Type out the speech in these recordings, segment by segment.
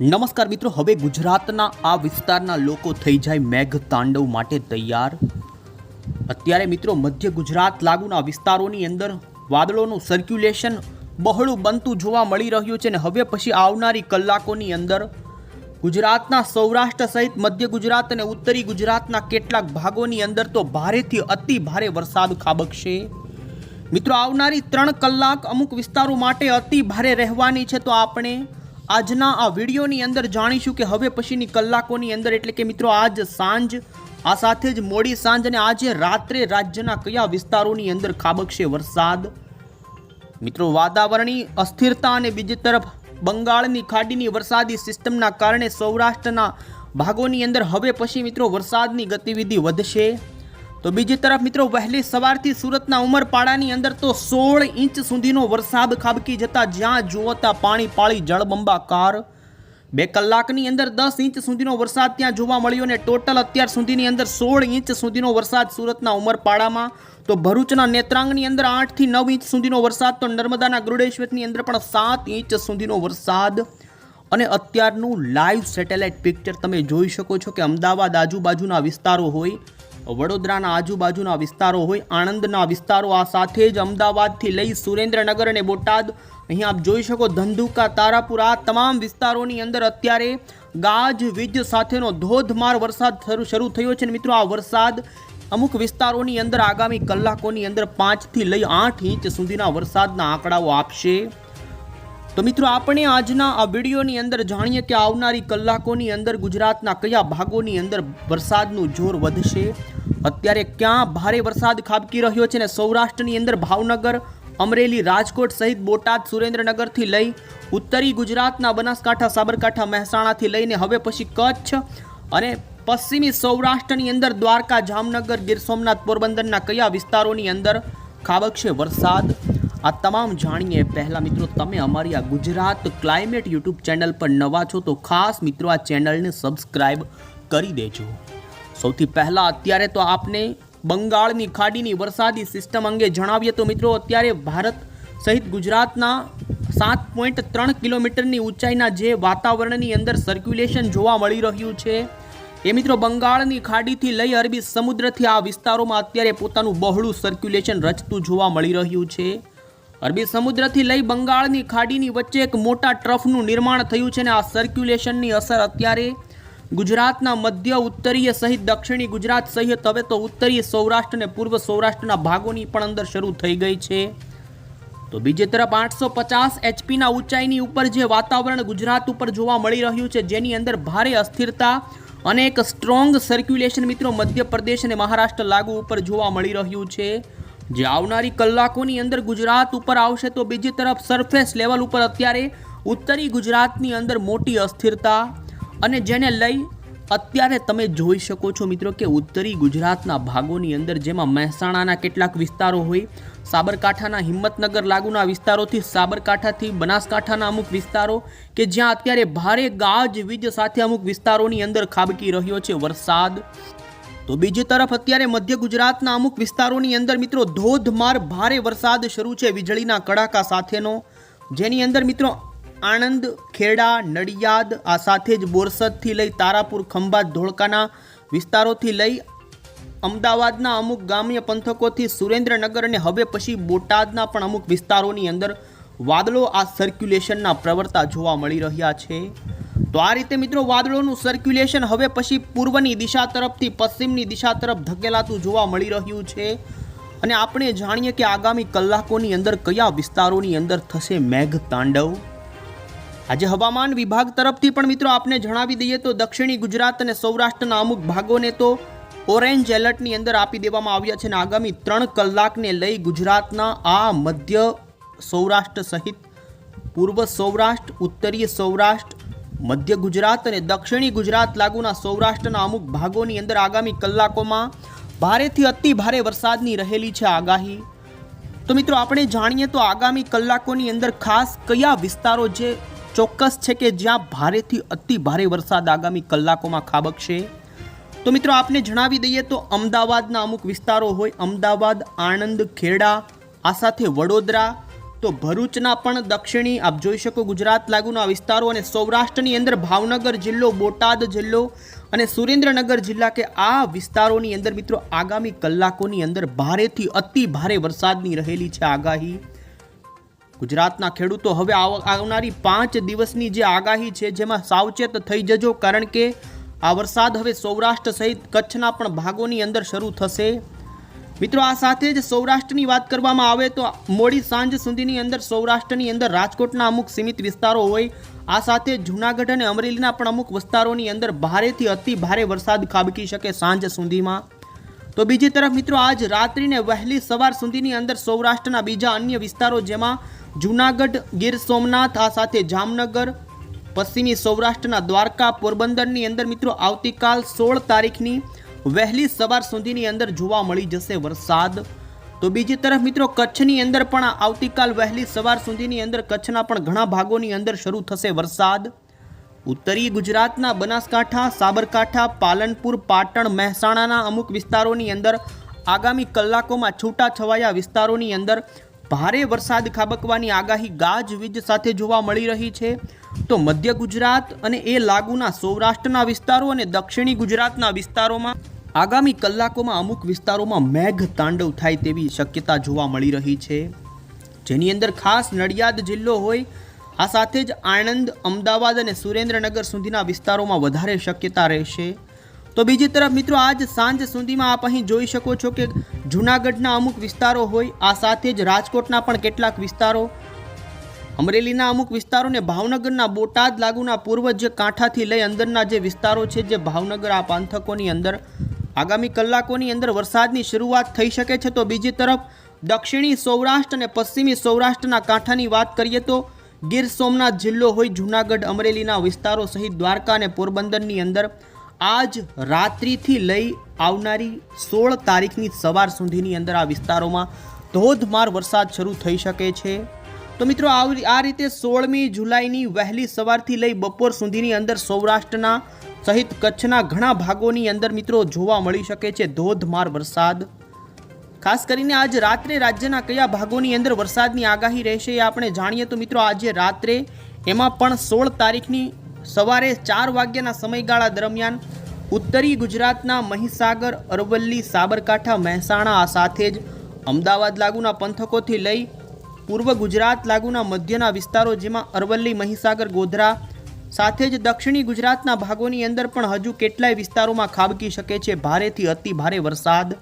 નમસ્કાર મિત્રો, હવે ગુજરાતના આ વિસ્તારના લોકો થઈ જાય મેઘ તાંડવ માટે તૈયાર. અત્યારે મિત્રો, મધ્ય ગુજરાત લાગુના વિસ્તારોની અંદર વાદળોનું સર્ક્યુલેશન બહોળું બનતું જોવા મળી રહ્યું છે ને હવે પછી આવનારી કલાકોની અંદર ગુજરાતના સૌરાષ્ટ્ર સહિત મધ્ય ગુજરાત અને ઉત્તરી ગુજરાતના કેટલાક ભાગોની અંદર તો ભારેથી અતિ ભારે વરસાદ ખાબકશે. મિત્રો, આવનારી ત્રણ કલાક અમુક વિસ્તારો માટે અતિ ભારે રહેવાની છે તો આપણે આજના આ વિડીયોની અંદર જાણીશું કે હવે પછીની કલાકોની અંદર એટલે કે મિત્રો આજ સાંજ, આ સાથે જ મોડી સાંજ અને આજે રાત્રે રાજ્યના કયા વિસ્તારોની અંદર ખાબકશે વરસાદ? મિત્રો, વાતાવરણીય અસ્થિરતા અને બીજી તરફ બંગાળની ખાડીની વરસાદી સિસ્ટમના કારણે સૌરાષ્ટ્રના ભાગોની અંદર હવે પછી મિત્રો વરસાદની ગતિવિધિ વધશે. તો બીજી તરફ મિત્રો, વહેલી સવારથી સુરતના ઉમરપાડાની અંદર તો સોળ ઇંચ સુધીનો વરસાદ ખાબકી જતા જ્યાં જુઓ ત્યાં પાણી પાળી જળબંબાકાર. બે કલાકની અંદર દસ ઇંચ સુધીનો વરસાદ ત્યાં જોવા મળ્યો અને ટોટલ અત્યાર સુધીની અંદર સોળ ઇંચ સુધીનો વરસાદ સુરતના ઉમરપાડામાં. તો ભરૂચના નેત્રાંગની અંદર આઠથી નવ ઇંચ સુધીનો વરસાદ, તો નર્મદાના ગરુડેશ્વરની અંદર પણ સાત ઇંચ સુધીનો વરસાદ. અને અત્યારનું લાઈવ સેટેલાઇટ પિક્ચર તમે જોઈ શકો છો કે અમદાવાદ આજુબાજુના વિસ્તારો હોય વડોદરાના આજુબાજુના વિસ્તારો હોય, આણંદના વિસ્તારો, આ સાથે જ અમદાવાદથી લઈ સુરેન્દ્રનગર અને બોટાદ. અહીં આપ જોઈ શકો ધંધુકા, તારાપુર, આ તમામ વિસ્તારોની અંદર અત્યારે ગાજ, વીજ સાથેનો ધોધમાર વરસાદ શરૂ થયો છે. મિત્રો, આ વરસાદ અમુક વિસ્તારોની અંદર આગામી કલાકોની અંદર પાંચથી લઈ આઠ ઇંચ સુધીના વરસાદના આંકડાઓ આપશે. તો મિત્રો, આપણે આજના આ વિડીયોની અંદર જાણીએ કે આવનારી કલાકોની અંદર ગુજરાતના કયા ભાગોની અંદર વરસાદનું જોર વધશે? અત્યારે ક્યાં ભારે વરસાદ ખાબકી રહ્યો છે અને સૌરાષ્ટ્રની અંદર ભાવનગર, અમરેલી, રાજકોટ સહિત બોટાદ, સુરેન્દ્રનગરથી લઈ ઉત્તરી ગુજરાતના બનાસકાંઠા, સાબરકાંઠા, મહેસાણાથી લઈને હવે પછી કચ્છ અને પશ્ચિમી સૌરાષ્ટ્રની અંદર દ્વારકા, જામનગર, ગીર સોમનાથ પોરબંદરના કયા વિસ્તારોની અંદર ખાબકશે વરસાદ? આ તમામ જાણીએ. પહેલા મિત્રો, તમે અમારી આ ગુજરાત ક્લાઇમેટ યુટ્યુબ ચેનલ પર નવા છો તો ખાસ મિત્રો આ ચેનલને સબસ્ક્રાઇબ કરી દેજો. સૌથી પહેલાં અત્યારે તો આપને બંગાળની ખાડીની વરસાદી સિસ્ટમ અંગે જણાવીએ તો મિત્રો, અત્યારે ભારત સહિત ગુજરાતના સાત પોઈન્ટ ત્રણ કિલોમીટરની ઊંચાઈના જે વાતાવરણની અંદર સર્ક્યુલેશન જોવા મળી રહ્યું છે, એ મિત્રો બંગાળની ખાડીથી લઈ અરબી સમુદ્રથી આ વિસ્તારોમાં અત્યારે પોતાનું બહોળું સર્ક્યુલેશન રચતું જોવા મળી રહ્યું છે. અરબી સમુદ્રથી લઈ બંગાળની ખાડીની વચ્ચે એક મોટા ટ્રફનું નિર્માણ થયું છે અને આ સર્ક્યુલેશનની અસર અત્યારે ગુજરાતના મધ્ય, ઉત્તરીય સહિત દક્ષિણી ગુજરાત સહિત હવે તો ઉત્તરીય સૌરાષ્ટ્ર અને પૂર્વ સૌરાષ્ટ્રના ભાગોની પણ અંદર શરૂ થઈ ગઈ છે. તો બીજી તરફ આઠસો પચાસ એચપીના ઊંચાઈની ઉપર જે વાતાવરણ ગુજરાત ઉપર જોવા મળી રહ્યું છે, જેની અંદર ભારે અસ્થિરતા અને એક સ્ટ્રોંગ સર્ક્યુલેશન મિત્રો મધ્યપ્રદેશ અને મહારાષ્ટ્ર લાગુ ઉપર જોવા મળી રહ્યું છે. જે આવનારી કલાકોની અંદર ગુજરાત ઉપર આવશે તો બીજી તરફ સરફેસ લેવલ ઉપર અત્યારે ઉત્તરી ગુજરાતની અંદર મોટી અસ્થિરતા અને જેને લઈ અત્યારે તમે જોઈ શકો છો મિત્રો કે ઉત્તરી ગુજરાતના ભાગોની અંદર જેમાં મહેસાણાના કેટલાક વિસ્તારો હોય, સાબરકાંઠાના હિંમતનગર લાગુના વિસ્તારોથી સાબરકાંઠાથી બનાસકાંઠાના અમુક વિસ્તારો કે જ્યાં અત્યારે ભારે ગાજ વીજ સાથે અમુક વિસ્તારોની અંદર ખાબકી રહ્યો છે વરસાદ. તો બીજી તરફ અત્યારે મધ્ય ગુજરાતના અમુક વિસ્તારોની અંદર મિત્રો ધોધમાર ભારે વરસાદ શરૂ છે વીજળીના કડાકા સાથેનો. જેની અંદર મિત્રો આણંદ, ખેડા, નડિયાદ, આ સાથે જ બોરસદથી લઈ તારાપુર, ખંભાત, ધોળકાના વિસ્તારોથી લઈ અમદાવાદના અમુક ગ્રામ્ય પંથકોથી સુરેન્દ્રનગર અને હવે પછી બોટાદના પણ અમુક વિસ્તારોની અંદર વાદળો આ સર્ક્યુલેશનના પ્રવર્તા જોવા મળી રહ્યા છે. તો આ રીતે મિત્રો વાદળોનું સર્ક્યુલેશન હવે પછી પૂર્વની દિશા તરફથી પશ્ચિમની દિશા તરફ ધકેલાતું જોવા મળી રહ્યું છે. અને આપણે જાણીએ કે આગામી કલાકોની અંદર કયા વિસ્તારોની અંદર થશે મેઘ તાંડવ આજે હવામાન વિભાગ તરફથી પણ મિત્રો આપને જણાવી દઈએ તો દક્ષિણી ગુજરાત અને સૌરાષ્ટ્રના અમુક ભાગોને તો ઓરેન્જ એલર્ટની અંદર આપી દેવામાં આવ્યા છે અને આગામી ત્રણ કલાકને લઈ ગુજરાતના આ મધ્ય સૌરાષ્ટ્ર સહિત પૂર્વ સૌરાષ્ટ્ર, ઉત્તરીય સૌરાષ્ટ્ર મધ્ય ગુજરાત અને દક્ષિણી ગુજરાત લાગુના સૌરાષ્ટ્રના અમુક ભાગોની અંદર આગામી કલાકોમાં ભારેથી અતિ ભારે વરસાદની રહેલી છે આગાહી. તો મિત્રો, આપણે જાણીએ તો આગામી કલાકોની અંદર ખાસ કયા વિસ્તારો જે ચોક્કસ છે કે જ્યાં ભારેથી અતિ ભારે વરસાદ આગામી કલાકોમાં ખાબકશે? તો મિત્રો, આપને જણાવી દઈએ તો અમદાવાદના અમુક વિસ્તારો હોય, અમદાવાદ, આણંદ, ખેડા, આ સાથે વડોદરા તો ભરૂચના પણ દક્ષિણી, આપ જોઈ શકો ગુજરાત લાગુના વિસ્તારો અને સૌરાષ્ટ્રની અંદર ભાવનગર જિલ્લો, બોટાદ જિલ્લો અને સુરેન્દ્રનગર જિલ્લા કે આ વિસ્તારોની અંદર મિત્રો આગામી કલાકોની અંદર ભારેથી અતિ ભારે વરસાદની રહેલી છે આગાહી. ગુજરાતના ખેડૂતો હવે આવ- આવનારી પાંચ દિવસની જે આગાહી છે જેમાં સાવચેત થઈ જજો કારણ કે આ વરસાદ હવે સૌરાષ્ટ્ર સહિત કચ્છના પણ ભાગોની અંદર શરૂ થશે. મિત્રો, આ સાથે જ સૌરાષ્ટ્રની વાત કરવામાં આવે તો મોડી સાંજ સુધીની અંદર સૌરાષ્ટ્રની અંદર રાજકોટના અમુક સીમિત વિસ્તારો હોય, આ સાથે જૂનાગઢ અને અમરેલીના પણ અમુક વિસ્તારોની અંદર ભારેથી અતિ ભારે વરસાદ ખાબકી શકે સાંજ સુધીમાં. તો બીજી તરફ મિત્રો, આજ રાત્રિને વહેલી સવાર સુધીની અંદર સૌરાષ્ટ્રના બીજા અન્ય વિસ્તારો જેમાં જૂનાગઢ, ગીર સોમનાથ, આ સાથે જામનગર, પશ્ચિમી સૌરાષ્ટ્રના દ્વારકા, પોરબંદરની અંદર મિત્રો, આવતીકાલ સોળ તારીખની વહેલી સવાર સુધીની અંદર જોવા મળી જશે વરસાદ. તો બીજી તરફ મિત્રો, કચ્છની અંદર પણ આવતીકાલ વહેલી સવાર સુધીની અંદર કચ્છના પણ ઘણા ભાગોની અંદર શરૂ થશે વરસાદ. ઉત્તરી ગુજરાતના બનાસકાંઠા, સાબરકાંઠા, પાલનપુર, પાટણ, મહેસાણાના અમુક વિસ્તારોની અંદર આગામી કલાકોમાં છૂટાછવાયા વિસ્તારોની અંદર ભારે વરસાદ ખાબકવાની આગાહી ગાજવીજ સાથે જોવા મળી રહી છે. તો મધ્ય ગુજરાત અને એ લાગુના સૌરાષ્ટ્રના વિસ્તારો અને દક્ષિણી ગુજરાતના વિસ્તારોમાં આગામી કલાકોમાં અમુક વિસ્તારોમાં મેઘ તાંડવ થાય તેવી શક્યતા જોવા મળી રહી છે. જેની અંદર ખાસ નડિયાદ જિલ્લો હોય, આ સાથે જ આણંદ, અમદાવાદ અને સુરેન્દ્રનગર સુધીના વિસ્તારોમાં વધારે શક્યતા રહેશે. તો બીજી તરફ મિત્રો, આજ સાંજ સુધીમાં આપ અહીં જોઈ શકો છો કે જૂનાગઢના અમુક વિસ્તારો હોય, આ સાથે જ રાજકોટના પણ કેટલાક વિસ્તારો, અમરેલીના અમુક વિસ્તારોને ભાવનગરના બોટાદ લાગુના પૂર્વ જે કાંઠાથી લઈ અંદરના જે વિસ્તારો છે, જે ભાવનગર આ પાંથકોની અંદર, આગામી કલાકોની અંદર વરસાદની શરૂઆત થઈ શકે છે. તો બીજી તરફ દક્ષિણી સૌરાષ્ટ્ર અને પશ્ચિમી સૌરાષ્ટ્રના કાંઠાની વાત કરીએ તો ગીર સોમનાથ જિલ્લો હોય, જૂનાગઢ, અમરેલીના વિસ્તારો સહિત દ્વારકા અને પોરબંદરની અંદર આજ રાત્રિથી લઈ આવનારી સોળ તારીખની સવાર સુધીની અંદર આ વિસ્તારોમાં ધોધમાર વરસાદ શરૂ થઈ શકે છે. તો મિત્રો આ રીતે સોળમી જુલાઈની વહેલી સવારથી લઈ બપોર સુધીની અંદર સૌરાષ્ટ્રના સહિત કચ્છના ઘણા ભાગોની અંદર મિત્રો જોવા મળી શકે છે ધોધમાર વરસાદ. ખાસ કરીને આજ રાત્રે રાજ્યના કયા ભાગોની અંદર વરસાદની આગાહી રહેશે એ આપણે જાણીએ તો મિત્રો, આજે રાત્રે એમાં પણ સોળ તારીખની સવારે ચાર વાગ્યાના સમયગાળા દરમિયાન ઉત્તરી ગુજરાતના મહીસાગર, અરવલ્લી, સાબરકાંઠા, મહેસાણા આ સાથે જ અમદાવાદ લાગુના પંથકોથી લઈ પૂર્વ ગુજરાત લાગુના મધ્યના વિસ્તારો જેમાં અરવલ્લી, મહીસાગર, ગોધરા સાથે જ દક્ષિણી ગુજરાતના ભાગોની અંદર પણ હજુ કેટલાય વિસ્તારોમાં ખાબકી શકે છે. ભારેથી અતિ ભારે વરસાદ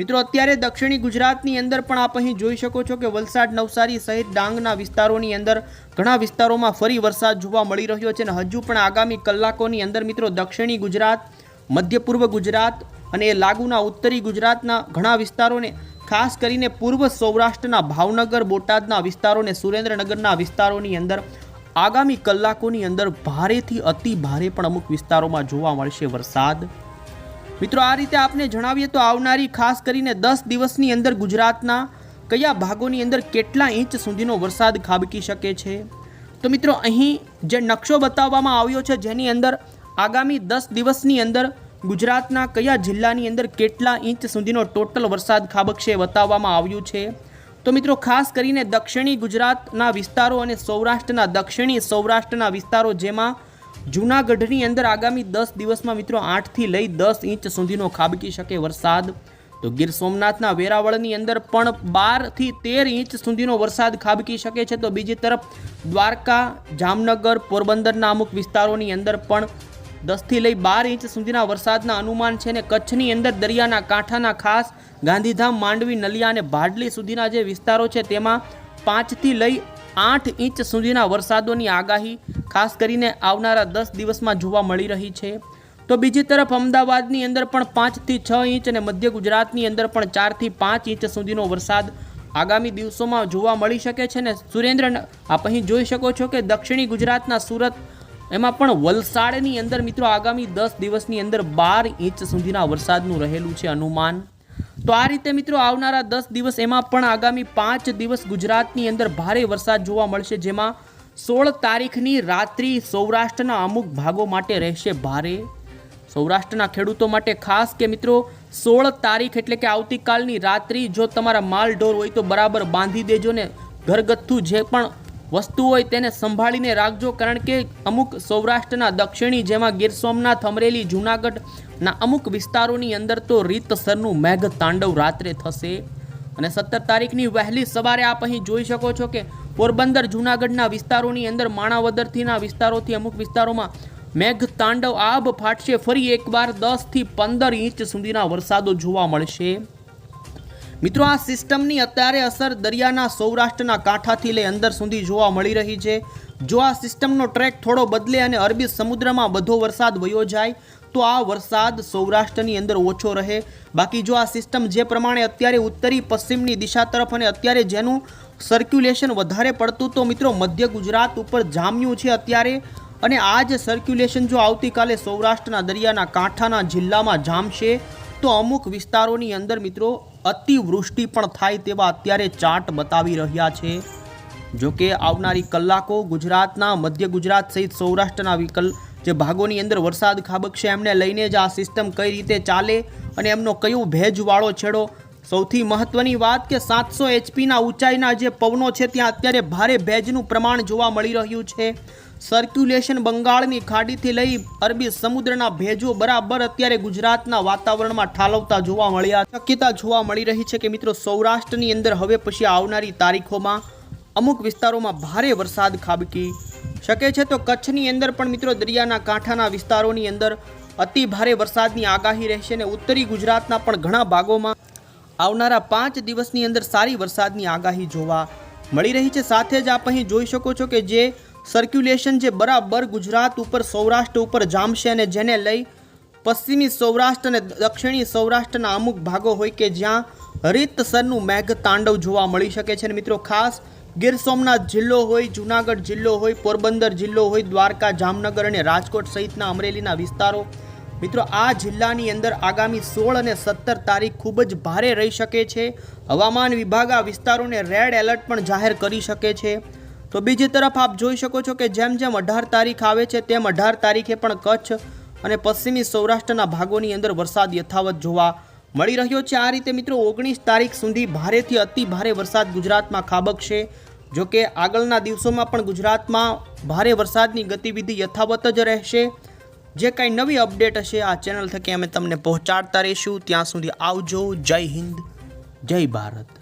મિત્રો, અત્યારે દક્ષિણી ગુજરાતની અંદર પણ આપ અહીં જોઈ શકો છો કે વલસાડ, નવસારી સહિત ડાંગના વિસ્તારોની અંદર ઘણા વિસ્તારોમાં ફરી વરસાદ જોવા મળી રહ્યો છે અને હજુ પણ આગામી કલાકોની અંદર મિત્રો, દક્ષિણી ગુજરાત મધ્ય પૂર્વ ગુજરાત અને એ લાગુના ઉત્તરી ગુજરાતના ઘણા વિસ્તારોને, ખાસ કરીને પૂર્વ સૌરાષ્ટ્રના ભાવનગર, બોટાદના વિસ્તારોને, સુરેન્દ્રનગરના વિસ્તારોની અંદર આગામી કલાકોની અંદર ભારેથી અતિ ભારે પણ અમુક વિસ્તારોમાં જોવા મળશે વરસાદ. મિત્રો, આ રીતે આપને જણાવીએ તો આવનારી ખાસ કરીને દસ દિવસની અંદર ગુજરાતના કયા ભાગોની અંદર કેટલા ઇંચ સુધીનો વરસાદ ખાબકી શકે છે? તો મિત્રો, અહીં જે નકશો બતાવવામાં આવ્યો છે, જેની અંદર આગામી દસ દિવસની અંદર ગુજરાતના કયા જિલ્લાની અંદર કેટલા ઇંચ સુધીનો ટોટલ વરસાદ ખાબકશે બતાવવામાં આવ્યું છે. તો મિત્રો, ખાસ કરીને દક્ષિણી ગુજરાતના વિસ્તારો અને સૌરાષ્ટ્રના દક્ષિણી સૌરાષ્ટ્રના વિસ્તારો જેમાં જૂનાગઢની અંદર આગામી દસ દિવસમાં મિત્રો આઠથી લઈ દસ ઇંચ સુધીનો ખાબકી શકે વરસાદ. તો ગીર સોમનાથના વેરાવળની અંદર પણ બારથી તેર ઇંચ સુધીનો વરસાદ ખાબકી શકે છે. તો બીજી તરફ દ્વારકા, જામનગર, પોરબંદરના અમુક વિસ્તારોની અંદર પણ દસથી લઈ બાર ઇંચ સુધીના વરસાદના અનુમાન છે ને કચ્છની અંદર દરિયાના કાંઠાના ખાસ ગાંધીધામ, માંડવી, નલિયા અને ભાડલી સુધીના જે વિસ્તારો છે તેમાં પાંચથી લઈ આઠ ઇંચ સુધીના વરસાદોની આગાહી, ખાસ કરીને આવનારા દસ દિવસમાં જોવા મળી રહી છે. તો બીજી તરફ અમદાવાદની અંદર પણ પાંચથી છ ઇંચ અને મધ્ય ગુજરાતની અંદર પણ ચારથી પાંચ ઇંચ સુધીનો વરસાદ આગામી દિવસોમાં જોવા મળી શકે છે ને સુરેન્દ્ર, આપ અહીં જોઈ શકો છો કે દક્ષિણી ગુજરાતના સુરત એમાં પણ વલસાડની અંદર મિત્રો આગામી દસ દિવસની અંદર બાર ઇંચ સુધીના વરસાદનું રહેલું છે અનુમાન. તો આ રીતે મિત્રો આવનારા દસ દિવસ એમાં પણ આગામી પાંચ દિવસ ગુજરાતની અંદર ભારે વરસાદ જોવા મળશે, જેમાં સોળ તારીખની રાત્રિ સૌરાષ્ટ્રના અમુક ભાગો માટે રહેશે ભારે. સૌરાષ્ટ્રના ખેડૂતો માટે ખાસ કે મિત્રો, સોળ તારીખ એટલે કે આવતીકાલની રાત્રિ જો તમારા માલ ઢોર હોય તો બરાબર બાંધી દેજો ને ઘરગથ્થુ જે પણ વસ્તુ હોય તેને સંભાળીને રાખજો, કારણ કે અમુક સૌરાષ્ટ્રના દક્ષિણી જેમાં ગીર સોમનાથ, અમરેલી જૂનાગઢના અમુક વિસ્તારોની અંદર તો રીતસરનું મેઘ તાંડવ રાત્રે થશે. અને સત્તર તારીખની વહેલી સવારે આપ અહીં જોઈ શકો છો કે પોરબંદર, જૂનાગઢના વિસ્તારોની અંદર, માણાવદરથીના વિસ્તારોથી અમુક વિસ્તારોમાં મેઘ તાંડવ આબ ફાટશે. ફરી એકવાર દસથી પંદર ઇંચ સુધીના વરસાદો જોવા મળશે. મિત્રો, આ સિસ્ટમની અત્યારે અસર દરિયાના સૌરાષ્ટ્રના કાંઠાથી લઈ અંદર સુધી જોવા મળી રહી છે. જો આ સિસ્ટમનો ટ્રેક થોડો બદલે અને અરબી સમુદ્રમાં બધો વરસાદ વયો જાય તો આ વરસાદ સૌરાષ્ટ્રની અંદર ઓછો રહે. બાકી જો આ સિસ્ટમ જે પ્રમાણે અત્યારે ઉત્તરી, પશ્ચિમની દિશા તરફ અને અત્યારે જેનું સર્ક્યુલેશન વધારે પડતું, તો મિત્રો મધ્ય ગુજરાત ઉપર જામ્યું છે અત્યારે. અને આ જ સર્ક્યુલેશન જો આવતીકાલે સૌરાષ્ટ્રના દરિયાના કાંઠાના જિલ્લામાં જામશે, તો અમુક વિસ્તારોની અંદર મિત્રો અતિવૃષ્ટિ પણ થાય તેવા અત્યારે ચાર્ટ બતાવી રહ્યા છે. જોકે આવનારી કલાકો ગુજરાતના, મધ્ય ગુજરાત સહિત સૌરાષ્ટ્રના વિકલ જે ભાગોની અંદર વરસાદ ખાબકશે, એમને લઈને જ આ સિસ્ટમ કઈ રીતે ચાલે અને એમનો કયો ભેજવાળો છેડો? સૌથી મહત્વની વાત કે સાતસો એચપીના ઊંચાઈના જે પવનો છે, ત્યાં અત્યારે ભારે ભેજનું પ્રમાણ જોવા મળી રહ્યું છે. સર્ક્યુલેશન બંગાળની ખાડીથી લઈ અરબી સમુદ્રના ભેજો બરાબર અત્યારે ગુજરાતના વાતાવરણમાં ઠાલવતા જોવા મળ્યા. શક્યતા જોવા મળી રહી છે કે મિત્રો સૌરાષ્ટ્રની અંદર હવે પછી આવનારી તારીખોમાં અમુક વિસ્તારોમાં ભારે વરસાદ ખાબકી શકે છે તો કચ્છની અંદર પણ મિત્રો દરિયાના કાંઠાના વિસ્તારોની અંદર અતિ ભારે વરસાદની આગાહી રહેશે અને ઉત્તરી ગુજરાતના પણ ઘણા ભાગોમાં આવનારા પાંચ દિવસની અંદર સારી વરસાદની આગાહી જોવા મળી રહી છે. સાથે જ આપ અહીં જોઈ શકો છો કે જે સર્ક્યુલેશન જે બરાબર ગુજરાત ઉપર, સૌરાષ્ટ્ર ઉપર જામશે અને જેને લઈ પશ્ચિમી સૌરાષ્ટ્ર અને દક્ષિણી સૌરાષ્ટ્રના અમુક ભાગો હોય કે જ્યાં રીતસરનું મેઘ તાંડવ જોવા મળી શકે છે. અને મિત્રો ખાસ ગીર સોમનાથ જિલ્લો હોય, જુનાગઢ જિલ્લો હોય, પોરબંદર જિલ્લો હોય, દ્વારકા, જામનગર અને રાજકોટ સહિતના અમરેલીના વિસ્તારો. મિત્રો, આ જિલ્લાની અંદર આગામી સોળ અને સત્તર તારીખ ખૂબ જ ભારે રહી શકે છે. હવામાન વિભાગ આ વિસ્તારોને રેડ એલર્ટ પણ જાહેર કરી શકે છે. તો બીજી તરફ આપ જોઈ શકો છો કે જેમ જેમ અઢાર તારીખ આવે છે, તેમ અઢાર તારીખે પણ કચ્છ અને પશ્ચિમી સૌરાષ્ટ્રના ભાગોની અંદર વરસાદ યથાવત જોવા મળી રહ્યો છે. આ રીતે મિત્રો ઓગણીસ તારીખ સુધી ભારેથી અતિ ભારે વરસાદ ગુજરાતમાં ખાબકશે. જો કે આગળના દિવસોમાં પણ ગુજરાતમાં ભારે વરસાદની ગતિવિધિ યથાવત જ રહેશે. જે કાંઈ નવી અપડેટ હશે, આ ચેનલ થકી અમે તમને પહોંચાડતા રહીશું. ત્યાં સુધી આવજો. જય હિન્દ. જય ભારત.